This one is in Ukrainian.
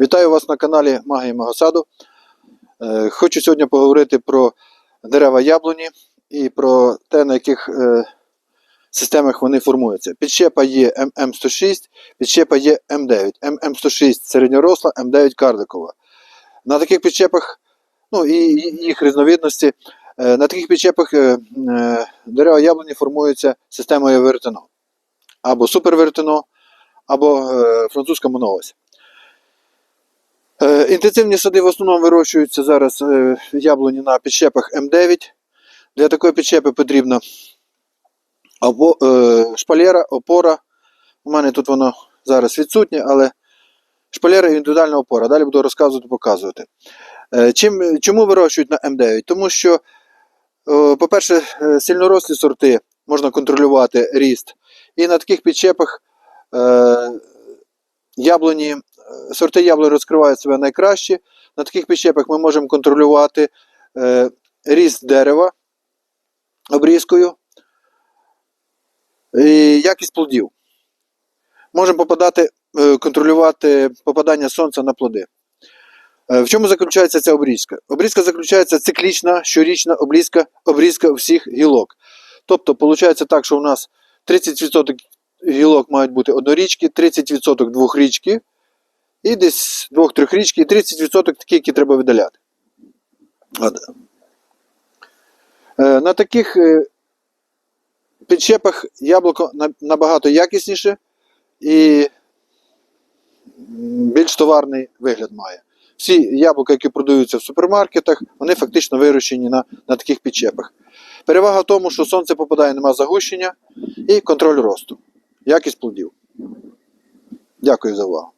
Вітаю вас на каналі Магія Магосаду. Е, Хочу сьогодні поговорити про дерева яблуні і про те, на яких е, системах вони формуються. Підщепа є ММ106, підщепа є М9. ММ106 середньоросла, М9 карликова. На таких підщепах, ну і їх різновидності, е, на таких підщепах дерева яблуні формуються системою вертино. Або супервертино, або французька моноось. Е, Інтенсивні сади в основному вирощуються зараз е, яблуні на підщепах М9. Для такої підщепи потрібна або, е, шпалера, опора. У мене тут воно зараз відсутнє, але шпалера і індивідуальна опора. Далі буду розказувати, показувати. Чим, чому вирощують на М9? Тому що, по-перше, сильнорослі сорти можна контролювати ріст. І на таких підщепах яблуні сорти яблунь розкривають себе найкраще. На таких підщепах ми можемо контролювати е, ріст дерева обрізкою і якість плодів. Можемо попадати, е, контролювати попадання сонця на плоди. Е, В чому заключається ця обрізка? Обрізка заключається циклічна, щорічна обрізка, обрізка всіх гілок. Тобто, виходить так, що у нас 30% гілок мають бути однорічки, 30% двохрічки, і десь двох-трьохрічки, і 30% такі, які треба видаляти. Е, На таких е, підщепах яблуко набагато якісніше і більш товарний вигляд має. Всі яблука, які продаються в супермаркетах, вони фактично вирощені на, на таких підщепах. Перевага в тому, що сонце попадає, нема загущення і контроль росту. Якість плодів. Дякую за увагу.